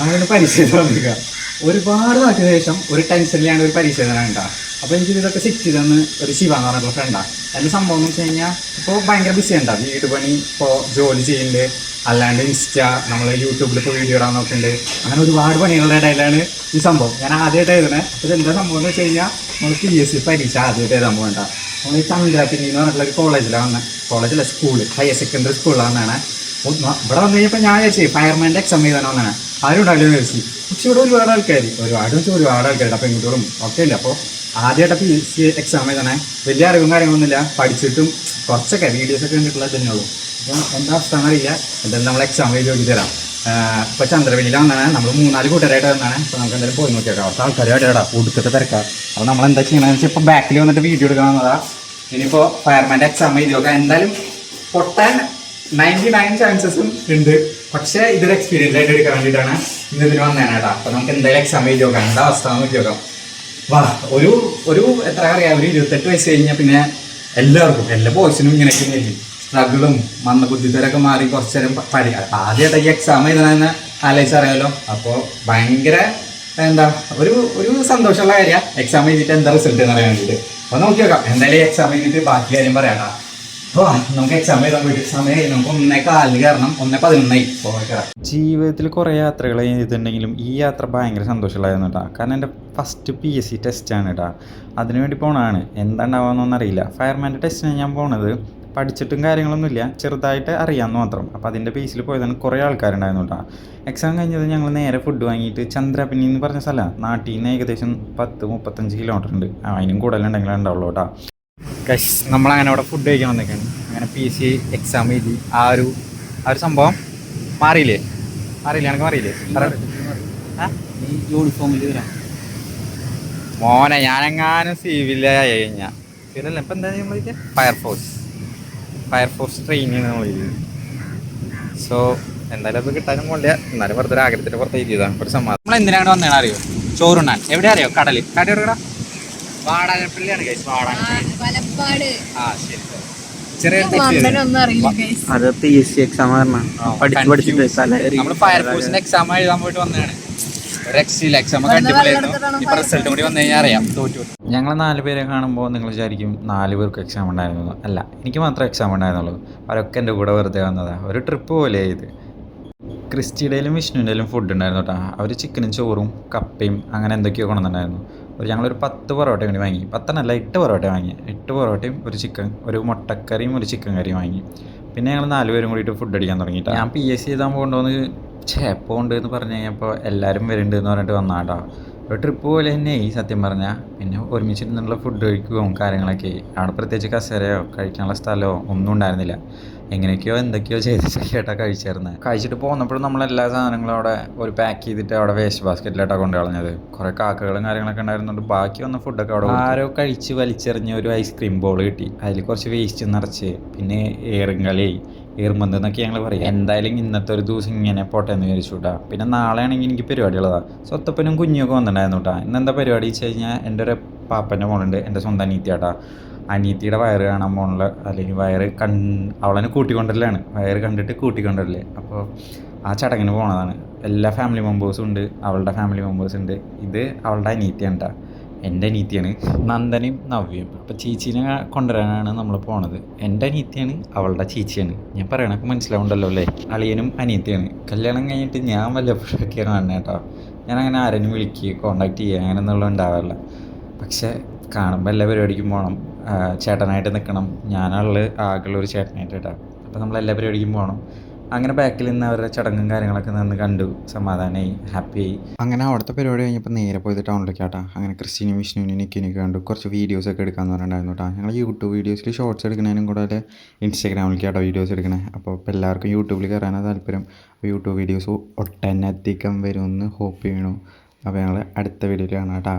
നമ്മളിന്ന് പരിശീലനം വന്നിരിക്കുക ഒരുപാട് നാട്ടിന് ശേഷം ഒരു ടെൻഷനിലാണ് ഒരു പരിശീലനം ഉണ്ടാകുക അപ്പോൾ എനിക്ക് ഇതൊക്കെ സെറ്റ് ചെയ്തെന്ന് ഒരു ശിവ എന്ന് പറഞ്ഞിട്ടുള്ള ഫ്രണ്ടാ അതിന്റെ സംഭവം എന്ന് വെച്ച് കഴിഞ്ഞാൽ ഇപ്പോൾ ഭയങ്കര ബിസി ഉണ്ടാ വീട് പണി ഇപ്പോൾ ജോലി ചെയ്യുന്നുണ്ട് അല്ലാണ്ട് ഇൻസ്റ്റ നമ്മൾ യൂട്യൂബിൽ ഇപ്പോൾ വീഡിയോ ഇടാൻ നോക്കുന്നുണ്ട് അങ്ങനെ ഒരുപാട് പണികളുടെ ഇടയിലാണ് ഈ സംഭവം. ഞാൻ ആദ്യമായിട്ട് എഴുതണേ. അപ്പോൾ എന്താ സംഭവം എന്ന് വെച്ച് കഴിഞ്ഞാൽ നമ്മൾ പി എസ് സി പരീക്ഷ ആദ്യമായിട്ട് എഴുതാൻ പോകണ്ട നമ്മൾ ഈ തമിഴ്നാട്ടിൽ എന്ന് പറഞ്ഞിട്ടുള്ള ഒരു കോളേജിലാണ് വന്നത് കോളേജിലെ സ്കൂൾ ഹയർ സെക്കൻഡറി സ്കൂളിലാണ് ഇവിടെ വന്നു കഴിഞ്ഞപ്പോൾ ഞാൻ വിചാരിച്ചു ഫയർമാന്റെ എഴുതാൻ വന്നതാണ് ആരും ഉണ്ടാവില്ല വിചാരിച്ചു. പക്ഷെ ഇവിടെ ഒരുപാട് ആൾക്കാർ ഒരുപാട് വെച്ചാൽ ഒരുപാട് ആൾക്കാരുണ്ട്. അപ്പോൾ പെൺകുട്ടികളും ഒക്കെ ഉണ്ട്. അപ്പോൾ ആദ്യമായിട്ട് പി എസ് സി എക്സാം എഴുതണേ വലിയ അറിവും കാര്യങ്ങളൊന്നുമില്ല. പഠിച്ചിട്ടും കുറച്ചൊക്കെ വീഡിയോസ് ഒക്കെ കണ്ടിട്ടുള്ളത് തന്നെ ഉള്ളൂ. അപ്പം എന്താ അവസ്ഥ എന്നറിയില്ല. എന്തായാലും നമ്മൾ എക്സാം എഴുതി നോക്കി തരാം ഇപ്പോൾ ചന്ദ്രവലിയിൽ വന്നാണ്. നമ്മൾ മൂന്നാൽ കൂട്ടരായിട്ട് വന്നാണ്. അപ്പോൾ നമുക്ക് എന്തായാലും പോയി നോക്കിയേക്കാം അവിടുത്തെ ആൾക്കാരായിട്ടാ കൊടുത്തിട്ട് തിരക്കാം. അപ്പോൾ നമ്മൾ എന്താ ചെയ്യണമെന്ന് വെച്ചാൽ ഇപ്പോൾ ബാക്കിൽ വന്നിട്ട് വീഡിയോ എടുക്കണം എന്നതാണ് ഇനിയിപ്പോൾ ഫയർമാന്റെ എക്സാം എഴുതി നോക്കാം. എന്തായാലും പൊട്ടാൻ നയന്റി നയൻ ചാൻസസും ഉണ്ട്. പക്ഷേ ഇതൊരു എക്സ്പീരിയൻസ് ആയിട്ട് എടുക്കാൻ വേണ്ടിയിട്ടാണ് ഇന്ന് ഇതിന് വന്നതാണ് കേട്ടോ. അപ്പം നമുക്ക് എന്തായാലും എക്സാം എഴുതി നോക്കാം. എന്താ അവസ്ഥ നോക്കി നോക്കാം. വാ ഒരു ഒരു എത്ര അറിയാം? ഒരു ഇരുപത്തെട്ട് വയസ്സ് കഴിഞ്ഞാൽ പിന്നെ എല്ലാവർക്കും എല്ലാ ബോയ്സിനും ഇങ്ങനെയൊക്കെ ആയിരിക്കും. സ്ട്രഗിളും മന്ന ബുദ്ധിത്തരൊക്കെ മാറി കുറച്ച് നേരം പ- പഠി ആദ്യമായിട്ട് ഈ എക്സാം എഴുതണമെന്ന് ആലോചിച്ച് അറിയാമല്ലോ അപ്പോൾ ഭയങ്കര എന്താ ഒരു ഒരു സന്തോഷമുള്ള കാര്യമാണ്. എക്സാം എഴുതിയിട്ട് എന്താ റിസൾട്ട് എന്ന് അറിയാൻ വേണ്ടിയിട്ട്. അപ്പോൾ നോക്കി നോക്കാം. എന്തായാലും എക്സാം എഴുതിയിട്ട് ബാക്കി കാര്യം പറയാം വേണ്ടി ജീവിതത്തിൽ കുറേ യാത്രകൾ ചെയ്തിട്ടുണ്ടെങ്കിലും ഈ യാത്ര ഭയങ്കര സന്തോഷമുള്ളതായിരുന്നു കേട്ടോ കാരണം എന്റെ ഫസ്റ്റ് പി എസ് സി ടെസ്റ്റാണ് കേട്ടോ അതിനുവേണ്ടി പോണതാണ്. എന്താണ്ടാവാന്നൊന്നും അറിയില്ല. ഫയർമാന്റെ ടെസ്റ്റിന് ഞാൻ പോണത് പഠിച്ചിട്ടും കാര്യങ്ങളൊന്നുമില്ല. ചെറുതായിട്ട് അറിയാമെന്ന് മാത്രം. അപ്പോൾ അതിന്റെ ബേസിൽ പോയതാണ് കുറേ ആൾക്കാരുണ്ടായിരുന്നു കേട്ടോ എക്സാം കഴിഞ്ഞത് ഞങ്ങൾ നേരെ ഫുഡ് വാങ്ങിയിട്ട് ചന്ദ്രപിനി എന്ന് പറഞ്ഞ സ്ഥലമാണ് നാട്ടിൽ നിന്ന് ഏകദേശം പത്ത് മുപ്പത്തഞ്ച് കിലോമീറ്റർ ഉണ്ട്. അതിനും കൂടുതലുണ്ടെങ്കിലേ ഉണ്ടാവുള്ളൂ കേട്ടോ ഗൈസ് നമ്മളങ്ങനെ അവിടെ ഫുഡ് കഴിക്കാൻ വന്നേക്കാണ്. അങ്ങനെ പി സി എക്സാം എഴുതി. ആ ഒരു ആ ഒരു സംഭവം മാറിയില്ലേ? മാറിയില്ലേ? എനിക്ക് മാറിയില്ലേ? യൂണിഫോമിൽ വരാം. മോനെ ഞാനെങ്ങാനും സിവിലായി കഴിഞ്ഞാൽ സിവിലല്ല ഇപ്പം എന്താ നമ്മൾ ഫയർഫോഴ്സ് ഫയർഫോഴ്സ് ട്രെയിനിങ് നമ്മൾ ചെയ്തത്. സോ എന്തായാലും അത് കിട്ടാനും പോകില്ല എന്നാലും വെറുതെ ഒരു പുറത്തേക്ക് പുറത്ത് എഴുതിയതാണ്. ഒരു സമാധാനം. നമ്മൾ എന്തിനാണ് വന്നതാണ് അറിയോ? ചോറുണ്ണാൻ. എവിടെ അറിയോ? കടൽ കട എവിടെ വാടാനപ്പള്ളിയാണ് ഗൈസ് വാടാനപ്പള്ളി. വലപ്പാട്. ആ ശരി. ചെറിയ തെറ്റ് ചെയ്തു. അറിയില്ല ഗൈസ് അത് പി എസ് സി എക്സാം കാരണം പഠിച്ച് പഠിച്ചിട്ട് salary നമ്മൾ ഫയർഫോഴ്സിന്റെ എക്സാം എഴുതാൻ പോയിട്ട് വന്നതാണ്. ഒരു എക്സിൽ എക്സാം അടിപൊളിയായിരുന്നു. ഇപ്പൊ റിസൾട്ടും കൂടി വന്നു കഴിഞ്ഞാൽ അറിയാം. തോറ്റു ഞങ്ങൾ നാല് പേരെ കാണുമ്പോൾ നിങ്ങൾ വിചാരിക്കും നാല് പേർക്ക് എക്സാം ഉണ്ടായിരുന്നു അല്ല എനിക്ക് മാത്രമേ എക്സാം ഉണ്ടായിരുന്നുള്ളൂ. അവരൊക്കെ എന്റെ കൂടെ വെറുതെ വന്നതാണ് ഒരു ട്രിപ്പ് പോലെ ഇത്. ക്രിസ്റ്റിയുടെയിലും വിഷ്ണുവിന്റെയിലും ഫുഡ് ഉണ്ടായിരുന്നു കേട്ടോ അവർ ചിക്കനും ചോറും കപ്പയും അങ്ങനെ എന്തൊക്കെയോ കൊണ്ടുവന്നിട്ടുണ്ടായിരുന്നു. ഒരു ഞങ്ങളൊരു പത്ത് പൊറോട്ട വേണ്ടി വാങ്ങി. പത്തെണ്ണല്ല എട്ട് പൊറോട്ട വാങ്ങി. എട്ട് പൊറോട്ടയും ഒരു ചിക്കൻ ഒരു മുട്ടക്കറിയും ഒരു ചിക്കൻ കറിയും വാങ്ങി. പിന്നെ ഞങ്ങൾ നാലുപേരും കൂടിയിട്ട് ഫുഡ് അടിക്കാൻ തുടങ്ങിയിട്ട് ഞാൻ പി എസ് സി എഴുതാൻ പോകണ്ടോന്ന് ചേപ്പോണ്ട് എന്ന് പറഞ്ഞു കഴിഞ്ഞപ്പോൾ എല്ലാവരും വരുന്നുണ്ട് എന്ന് പറഞ്ഞിട്ട് വന്നാട്ടോ ഒരു ട്രിപ്പ് പോലെ തന്നെ ഈ സത്യം പറഞ്ഞാൽ പിന്നെ ഒരുമിച്ചിരുന്നുള്ള ഫുഡ് കഴിക്കുകയും കാര്യങ്ങളൊക്കെ. അവിടെ പ്രത്യേകിച്ച് കസേരയോ കഴിക്കാനുള്ള സ്ഥലമോ ഒന്നും ഉണ്ടായിരുന്നില്ല. എങ്ങനെയൊക്കെയോ എന്തൊക്കെയോ ചെയ്ത് കേട്ടാ കഴിച്ചായിരുന്നത് കഴിച്ചിട്ട് പോന്നപ്പോഴും നമ്മൾ എല്ലാ സാധനങ്ങളും അവിടെ ഒരു പാക്ക് ചെയ്തിട്ട് അവിടെ വേസ്റ്റ് ബാസ്ക്കറ്റിലായിട്ടാണ് കൊണ്ടു കളഞ്ഞത് കുറേ കാക്കകളും കാര്യങ്ങളൊക്കെ ഉണ്ടായിരുന്നുണ്ട്. ബാക്കി വന്ന ഫുഡൊക്കെ അവിടെ ആരോ കഴിച്ച് വലിച്ചെറിഞ്ഞ ഒരു ഐസ്ക്രീം ബോൾ കിട്ടി. അതിൽ കുറച്ച് വേസ്റ്റ് നിറച്ച്. പിന്നെ ഏറുംകളി ഏറുമ്പന്ത് എന്നൊക്കെ ഞങ്ങൾ പറയും. എന്തായാലും ഇന്നത്തെ ഒരു ദിവസം ഇങ്ങനെ പോട്ടെ എന്ന് വിചാരിച്ചു കേട്ടോ പിന്നെ നാളെ ആണെങ്കിൽ എനിക്ക് പരിപാടികളതാ സ്വത്തപ്പനും കുഞ്ഞൊക്കെ വന്നിട്ടുണ്ടായിരുന്നു കേട്ടോ ഇന്നെന്താ പരിപാടി വെച്ച് കഴിഞ്ഞാൽ എന്റെ ഒരു പാപ്പന്റെ മോളുണ്ട്. എന്റെ സ്വന്തം അനീത്തിയാട്ടാ അനീത്തിയുടെ വയറ് കാണാൻ പോകണില്ല അല്ലെങ്കിൽ വയറ് കൺ അവളെ കൂട്ടിക്കൊണ്ടല്ലാണ് വയറ് കണ്ടിട്ട് കൂട്ടിക്കൊണ്ടല്ലേ അപ്പോൾ ആ ചടങ്ങിന് പോണതാണ്. എല്ലാ ഫാമിലി മെമ്പേഴ്സും ഉണ്ട്. അവളുടെ ഫാമിലി മെമ്പേഴ്സ് ഉണ്ട്. ഇത് അവളുടെ അനീത്തിയാണ് കേട്ടോ എന്റെ അനീത്തിയാണ് നന്ദനയും നവ്യയും. അപ്പോൾ ചീച്ചീനെ കൊണ്ടുവരാനാണ് നമ്മൾ പോണത്. എന്റെ അനീത്തിയാണ് അവളുടെ ചീച്ചിയാണ്. ഞാൻ പറയണൊക്കെ മനസ്സിലാവുണ്ടല്ലോ അല്ലേ? അളിയനും അനീത്തിയാണ് കല്യാണം കഴിഞ്ഞിട്ട് ഞാൻ വല്ലപ്പോഴൊക്കെയാണ് കാണുന്നത് കേട്ടോ ഞാൻ അങ്ങനെ ആരെയും വിളിക്കുക കോണ്ടാക്ട് ചെയ്യുക അങ്ങനെ ഒന്നും ഉണ്ടാവാറില്ല. പക്ഷേ കാണുമ്പോൾ എല്ലാ പരിപാടിക്കും പോകണം ചേട്ടനായിട്ട് നിൽക്കണം ഞാനുള്ള ആകെയുള്ള ഒരു ചേട്ടനായിട്ട് കേട്ടോ. അപ്പോൾ നമ്മൾ എല്ലാ പരിപാടിക്കും പോകണം അങ്ങനെ ബാക്കിൽ നിന്ന് അവരുടെ ചടങ്ങും കാര്യങ്ങളൊക്കെ നിന്ന് കണ്ടു സമാധാനമായി ഹാപ്പിയായി അങ്ങനെ അവിടുത്തെ പരിപാടി കഴിഞ്ഞപ്പോൾ നേരെ പോയത് ടൗണിലേക്ക് ആട്ടാ. അങ്ങനെ ക്രിസ്ത്യനും വിഷ്ണുവിനും നിക്കിനൊക്കെ കണ്ടു. കുറച്ച് വീഡിയോസ് വീഡിയോസൊക്കെ എടുക്കാമെന്ന് പറഞ്ഞിട്ടുണ്ടായിരുന്നു കേട്ടോ ഞങ്ങൾ യൂട്യൂബ് വീഡിയോസിൽ ഷോർട്സ് എടുക്കുന്നതിനും കൂടാതെ ഇൻസ്റ്റാഗ്രാമിലേക്ക് ആട്ടോ വീഡിയോസ് എടുക്കണേ. അപ്പോൾ ഇപ്പോൾ എല്ലാവർക്കും യൂട്യൂബിൽ കയറാനാണ് താല്പര്യം. യൂട്യൂബ് വീഡിയോസ് ഒട്ടനധികം വരുമെന്ന് ഹോപ്പ് ചെയ്യണു. അപ്പോൾ ഞങ്ങൾ അടുത്ത വീഡിയോയിൽ കാണാം കേട്ടോ